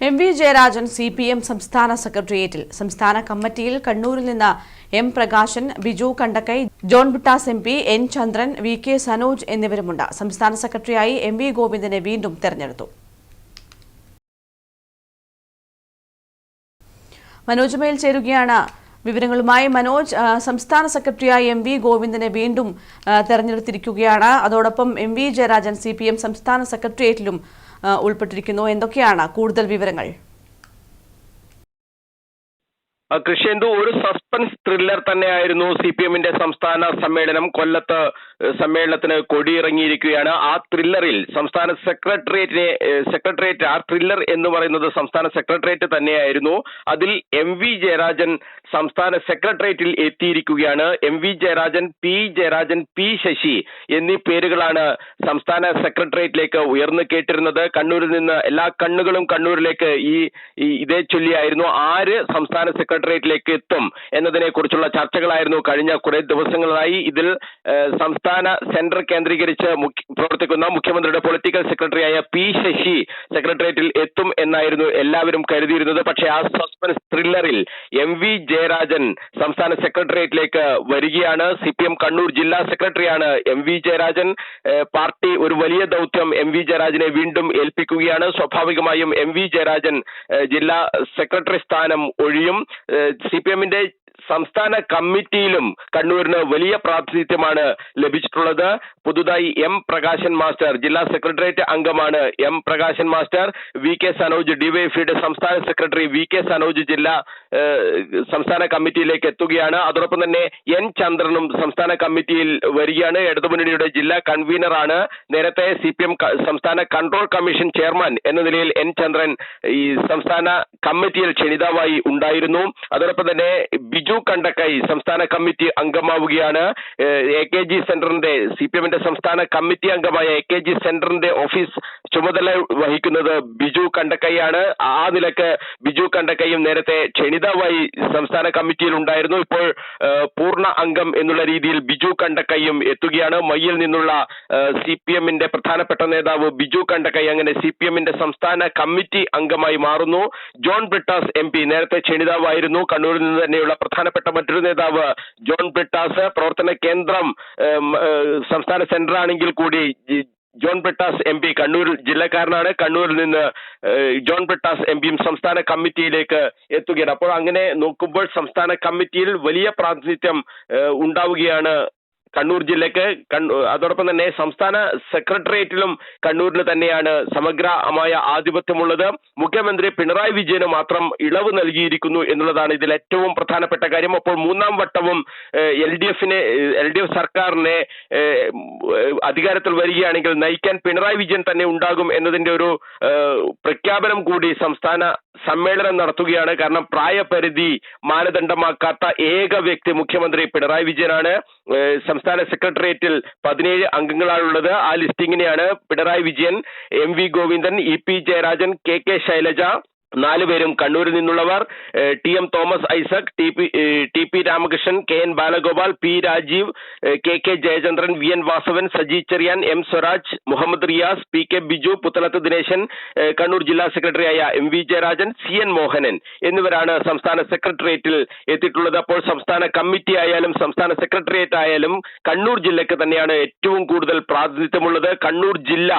M V Jayarajan C P M സംസ്ഥാന സെക്രട്ടേറിയറ്റിൽ സംസ്ഥാന കമ്മിറ്റിയിൽ കണ്ണൂരിൽ നിന്ന് M Prakashan Biju Kandakkai John Brittas M P N Chandran V K Sanoj എന്നിവരുമുണ്ട്. സംസ്ഥാന സെക്രട്ടറിയായി എം വി ഗോവിന്ദനെ വീണ്ടും തെരഞ്ഞെടുത്തു. മനോജ് മേൽ ചേരുകയാണ് വിവരങ്ങളുമായി മനോജ്. സംസ്ഥാന സെക്രട്ടറിയായി എം വി ഗോവിന്ദനെ വീണ്ടും തെരഞ്ഞെടുത്തിരിക്കുകയാണ്. അതോടൊപ്പം M V Jayarajan C P M സംസ്ഥാന സെക്രട്ടേറിയറ്റിലും ഉൾപ്പെട്ടിരിക്കുന്നു. എന്തൊക്കെയാണ് കൂടുതൽ വിവരങ്ങൾ? കൃഷ്ണേന്ദു ഒരു സസ്പെൻസ് ത്രില്ലർ തന്നെയായിരുന്നു സി പി എമ്മിന്റെ സംസ്ഥാന സമ്മേളനം. കൊല്ലത്ത് സമ്മേളനത്തിന് കൊടിയിറങ്ങിയിരിക്കുകയാണ്. ആ ത്രില്ലറിൽ സംസ്ഥാന സെക്രട്ടേറിയറ്റിനെ സെക്രട്ടേറിയറ്റ് ആ ത്രില്ലർ എന്ന് പറയുന്നത് സംസ്ഥാന സെക്രട്ടേറിയറ്റ് തന്നെയായിരുന്നു. അതിൽ എം വി ജയരാജൻ സംസ്ഥാന സെക്രട്ടേറിയറ്റിൽ എത്തിയിരിക്കുകയാണ്. M V Jayarajan P Jayarajan P Sasi എന്നീ പേരുകളാണ് സംസ്ഥാന സെക്രട്ടേറിയറ്റിലേക്ക് ഉയർന്നു കേട്ടിരുന്നത്. കണ്ണൂരിൽ നിന്ന് എല്ലാ കണ്ണുകളും കണ്ണൂരിലേക്ക് ഈ ഇതേ ചൊല്ലിയായിരുന്നു. ആര് സംസ്ഥാന സെക്രട്ടേറിയറ്റിലേക്ക് എത്തും എന്നതിനെ കുറിച്ചുള്ള ചർച്ചകളായിരുന്നു കഴിഞ്ഞ കുറെ ദിവസങ്ങളായി. ഇതിൽ സംസ്ഥാന സെന്റർ കേന്ദ്രീകരിച്ച് പ്രവർത്തിക്കുന്ന മുഖ്യമന്ത്രിയുടെ പൊളിറ്റിക്കൽ സെക്രട്ടറിയായ പി ശശി സെക്രട്ടേറിയറ്റിൽ എത്തും എന്നായിരുന്നു എല്ലാവരും കരുതിയിരുന്നത്. പക്ഷേ ആ സസ്പെൻസ് ത്രില്ലറിൽ എം വി ജയരാജൻ സംസ്ഥാന സെക്രട്ടേറിയറ്റിലേക്ക് വരികയാണ്. സി പി എം കണ്ണൂർ ജില്ലാ സെക്രട്ടറിയാണ് എം വി ജയരാജൻ. പാർട്ടി ഒരു വലിയ ദൗത്യം എം വി ജയരാജനെ വീണ്ടും ഏൽപ്പിക്കുകയാണ്. സ്വാഭാവികമായും എം വി ജയരാജൻ ജില്ലാ സെക്രട്ടറി സ്ഥാനം ഒഴിയും. സി പി എമ്മിന്റെ സംസ്ഥാന കമ്മിറ്റിയിലും കണ്ണൂരിന് വലിയ പ്രാതിനിധ്യമാണ് ലഭിച്ചിട്ടുള്ളത്. പുതുതായി എം പ്രകാശൻ മാസ്റ്റർ ജില്ലാ സെക്രട്ടേറിയറ്റ് അംഗമാണ് M Prakashan master. V K Sanoj ഡിവൈഎഫ്ഐയുടെ സംസ്ഥാന സെക്രട്ടറി വി കെ സനോജ് ജില്ലാ സംസ്ഥാന കമ്മിറ്റിയിലേക്ക് എത്തുകയാണ്. അതോടൊപ്പം തന്നെ എൻ ചന്ദ്രനും സംസ്ഥാന കമ്മിറ്റിയിൽ വരികയാണ്. ഇടതുമുന്നണിയുടെ ജില്ലാ കൺവീനറാണ്. നേരത്തെ സി പി എം സംസ്ഥാന കൺട്രോൾ കമ്മീഷൻ ചെയർമാൻ എന്ന നിലയിൽ എൻ ചന്ദ്രൻ ഈ സംസ്ഥാന കമ്മിറ്റിയിൽ ക്ഷണിതാവായി ഉണ്ടായിരുന്നു. അതോടൊപ്പം തന്നെ ബിജു കണ്ടക്കൈ സംസ്ഥാന കമ്മിറ്റി അംഗമാവുകയാണ്. എ കെ ജി സെന്ററിന്റെ സി പി എമ്മിന്റെ സംസ്ഥാന കമ്മിറ്റി അംഗമായ എ കെ ജി സെന്ററിന്റെ ഓഫീസ് ചുമതല വഹിക്കുന്നത് ബിജു കണ്ടക്കൈയാണ്. ആ നിലയ്ക്ക് ബിജു കണ്ടക്കൈയും നേരത്തെ ക്ഷണിതാവായി സംസ്ഥാന കമ്മിറ്റിയിൽ ഉണ്ടായിരുന്നു. ഇപ്പോൾ പൂർണ അംഗം എന്നുള്ള രീതിയിൽ ബിജു കണ്ടക്കൈയും എത്തുകയാണ്. മയ്യിൽ നിന്നുള്ള സി പി എമ്മിന്റെ പ്രധാനപ്പെട്ട നേതാവ് ബിജു കണ്ടക്കൈ അങ്ങനെ സി പി എമ്മിന്റെ സംസ്ഥാന കമ്മിറ്റി അംഗമായി മാറുന്നു. ജോൺ ബ്രിട്ടാസ് എം പി നേരത്തെ ക്ഷണിതാവായിരുന്നു. കണ്ണൂരിൽ നിന്ന് തന്നെയുള്ള പ്രധാനപ്പെട്ട മറ്റൊരു നേതാവ് ജോൺ ബ്രിട്ടാസ് പ്രവർത്തന കേന്ദ്രം സംസ്ഥാന സെന്റർ ആണെങ്കിൽ കൂടി ജോൺ ബ്രിട്ടാസ് എം പി കണ്ണൂർ ജില്ലക്കാരനാണ്. കണ്ണൂരിൽ നിന്ന് ജോൺ ബ്രിട്ടാസ് എം പിയും സംസ്ഥാന കമ്മിറ്റിയിലേക്ക് എത്തുകയാണ്. അപ്പോൾ അങ്ങനെ നോക്കുമ്പോൾ സംസ്ഥാന കമ്മിറ്റിയിൽ വലിയ പ്രാതിനിധ്യം ഉണ്ടാവുകയാണ് കണ്ണൂർ ജില്ലക്ക് കണ്ണൂ- അതോടൊപ്പം തന്നെ സംസ്ഥാന സെക്രട്ടേറിയറ്റിലും കണ്ണൂരിൽ തന്നെയാണ് സമഗ്രമായ ആധിപത്യമുള്ളത്. മുഖ്യമന്ത്രി പിണറായി വിജയന് മാത്രം ഇളവ് നൽകിയിരിക്കുന്നു എന്നുള്ളതാണ് ഇതിൽ ഏറ്റവും പ്രധാനപ്പെട്ട കാര്യം. അപ്പോൾ മൂന്നാം വട്ടവും എൽ ഡി എഫിനെ എൽ ഡി എഫ് സർക്കാരിനെ അധികാരത്തിൽ വരികയാണെങ്കിൽ നയിക്കാൻ പിണറായി വിജയൻ തന്നെ ഉണ്ടാകും എന്നതിന്റെ ഒരു പ്രഖ്യാപനം കൂടി സംസ്ഥാന സമ്മേളനം നടത്തുകയാണ്. കാരണം പ്രായപരിധി മാനദണ്ഡമാക്കാത്ത ഏക വ്യക്തി മുഖ്യമന്ത്രി പിണറായി വിജയനാണ്. സംസ്ഥാന സെക്രട്ടേറിയറ്റിൽ പതിനേഴ് അംഗങ്ങളാണുള്ളത്. ആ ലിസ്റ്റിങ്ങിനെയാണ് Pinarayi Vijayan M V Govindan E P Jayarajan K K Shailaja നാലുപേരും കണ്ണൂരിൽ നിന്നുള്ളവർ T M Thomas Isaac T P T P Ramakrishnan K N Balagopal P Rajeev K K Jayachandran V N Vasavan Saji Cherian M Swaraj Muhammad Riyas P K Biju Puthalath Dineshan Kannur ജില്ലാ സെക്രട്ടറിയായ M V Jayarajan C N Mohanan എന്നിവരാണ് സംസ്ഥാന സെക്രട്ടേറിയറ്റിൽ എത്തിയിട്ടുള്ളത്. അപ്പോൾ സംസ്ഥാന committee ആയാലും സംസ്ഥാന സെക്രട്ടേറിയറ്റ് ആയാലും കണ്ണൂർ ജില്ലയ്ക്ക് തന്നെയാണ് ഏറ്റവും കൂടുതൽ പ്രാതിനിധ്യമുള്ളത്. കണ്ണൂർ ജില്ല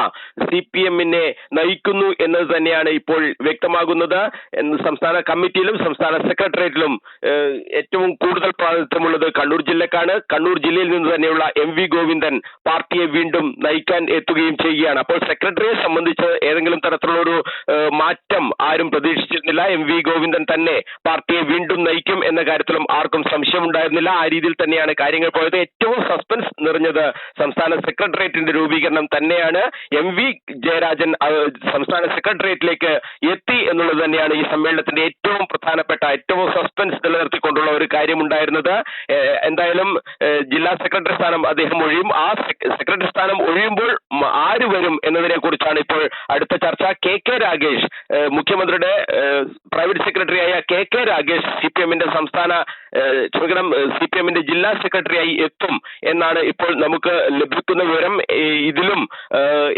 സി പി എമ്മിനെ നയിക്കുന്നു എന്നത് തന്നെയാണ് ഇപ്പോൾ വ്യക്തമാകുന്നത്. എന്ന് സംസ്ഥാന കമ്മിറ്റിയിലും സംസ്ഥാന സെക്രട്ടേറിയറ്റിലും ഏറ്റവും കൂടുതൽ പ്രാതിനിധ്യമുള്ളത് കണ്ണൂർ ജില്ലക്കാണ്. കണ്ണൂർ ജില്ലയിൽ നിന്ന് തന്നെയുള്ള എം വി ഗോവിന്ദൻ പാർട്ടിയെ വീണ്ടും നയിക്കാൻ എത്തുകയും ചെയ്യുകയാണ്. അപ്പോൾ സെക്രട്ടറിയെ സംബന്ധിച്ച് ഏതെങ്കിലും തരത്തിലുള്ള ഒരു മാറ്റം ആരും പ്രതീക്ഷിച്ചിരുന്നില്ല. എം വി ഗോവിന്ദൻ തന്നെ പാർട്ടിയെ വീണ്ടും നയിക്കും എന്ന കാര്യത്തിലും ആർക്കും സംശയമുണ്ടായിരുന്നില്ല. ആ രീതിയിൽ തന്നെയാണ് കാര്യങ്ങൾ പോയത്. ഏറ്റവും നിറഞ്ഞത് സംസ്ഥാന സെക്രട്ടേറിയറ്റിന്റെ രൂപീകരണം തന്നെയാണ്. എം വി ജയരാജൻ സംസ്ഥാന സെക്രട്ടേറിയറ്റിലേക്ക് എത്തി എന്നുള്ളത് തന്നെയാണ് ഈ സമ്മേളനത്തിന്റെ ഏറ്റവും പ്രധാനപ്പെട്ട ഏറ്റവും സസ്പെൻസ് നിലനിർത്തിക്കൊണ്ടുള്ള ഒരു കാര്യമുണ്ടായിരുന്നത്. എന്തായാലും ജില്ലാ സെക്രട്ടറി സ്ഥാനം അദ്ദേഹം ഒഴിയും. ആ സെക്രട്ടറി സ്ഥാനം ഒഴിയുമ്പോൾ ആര് വരും എന്നതിനെ കുറിച്ചാണ് ഇപ്പോൾ അടുത്ത ചർച്ച. കെ കെ രാഗേഷ് മുഖ്യമന്ത്രിയുടെ പ്രൈവറ്റ് സെക്രട്ടറിയായ K K Ragesh C P എമ്മിന്റെ സംസ്ഥാന ക്ഷമിക്കണം സി പി എമ്മിന്റെ ജില്ലാ സെക്രട്ടറിയായി എത്തും എന്നാണ് ഇപ്പോൾ നമുക്ക് ലഭിക്കുന്ന വിവരം. ഇതിലും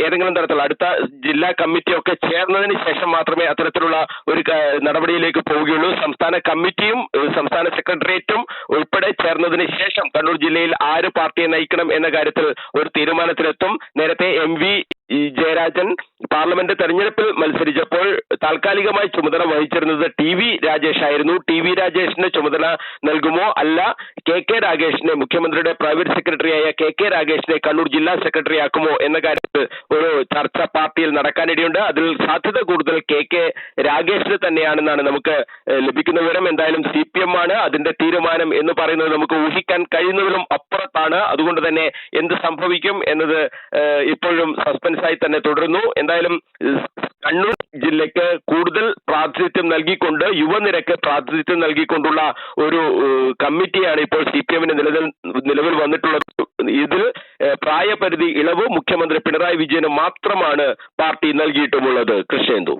ഏതെങ്കിലും തരത്തിലുള്ള അടുത്ത ജില്ലാ കമ്മിറ്റിയൊക്കെ ചേർന്നതിന് ശേഷം മാത്രമേ അത്തരത്തിലുള്ള ഒരു നടപടിയിലേക്ക് പോവുകയുള്ളൂ. സംസ്ഥാന കമ്മിറ്റിയും സംസ്ഥാന സെക്രട്ടേറിയറ്റും ഉൾപ്പെടെ ചേർന്നതിന് ശേഷം കണ്ണൂർ ജില്ലയിൽ ആര് പാർട്ടിയെ നയിക്കണം എന്ന കാര്യത്തിൽ ഒരു തീരുമാനത്തിലെത്തും. നേരത്തെ എം വി ജയരാജൻ പാർലമെന്റ് തെരഞ്ഞെടുപ്പിൽ മത്സരിച്ചപ്പോൾ താൽക്കാലികമായി ചുമതല വഹിച്ചിരുന്നത് ടി വി രാജേഷ് ആയിരുന്നു. ടി വി രാജേഷിന് ചുമതല നൽകുമോ അല്ല കെ കെ രാഗേഷിനെ മുഖ്യമന്ത്രിയുടെ പ്രൈവറ്റ് സെക്രട്ടറിയായ കെ കെ രാഗേഷിനെ കണ്ണൂർ ജില്ലാ സെക്രട്ടറി ആക്കുമോ എന്ന കാര്യത്തിൽ ഒരു ചർച്ച പാർട്ടിയിൽ നടക്കാനിടയുണ്ട്. അതിൽ സാധ്യത കൂടുതൽ കെ കെ രാഗേഷിന് തന്നെയാണെന്നാണ് നമുക്ക് ലഭിക്കുന്ന വിവരം. എന്തായാലും സി പി എം ആണ് അതിന്റെ തീരുമാനം എന്ന് പറയുന്നത് നമുക്ക് ഊഹിക്കാൻ കഴിയുന്നതിലും അപ്പുറത്താണ്. അതുകൊണ്ട് തന്നെ എന്ത് സംഭവിക്കും എന്നത് ഇപ്പോഴും ഇപ്പോഴും സസ്പെൻസായി തന്നെ തുടരുന്നു. എന്തായാലും കണ്ണൂർ ജില്ലയ്ക്ക് കൂടുതൽ പ്രാതിനിധ്യം നൽകിക്കൊണ്ട് യുവനിരക്ക് പ്രാതിനിധ്യം നൽകിക്കൊണ്ടുള്ള ഒരു കമ്മിറ്റിയാണ് ഇപ്പോൾ സി പി എമ്മിന് നിലവിൽ വന്നിട്ടുള്ളത്. ഇതിൽ പ്രായപരിധി ഇളവ് മുഖ്യമന്ത്രി പിണറായി വിജയന് മാത്രമാണ് പാർട്ടി നൽകിയിട്ടുമുള്ളത്. കൃഷ്ണേന്ദു.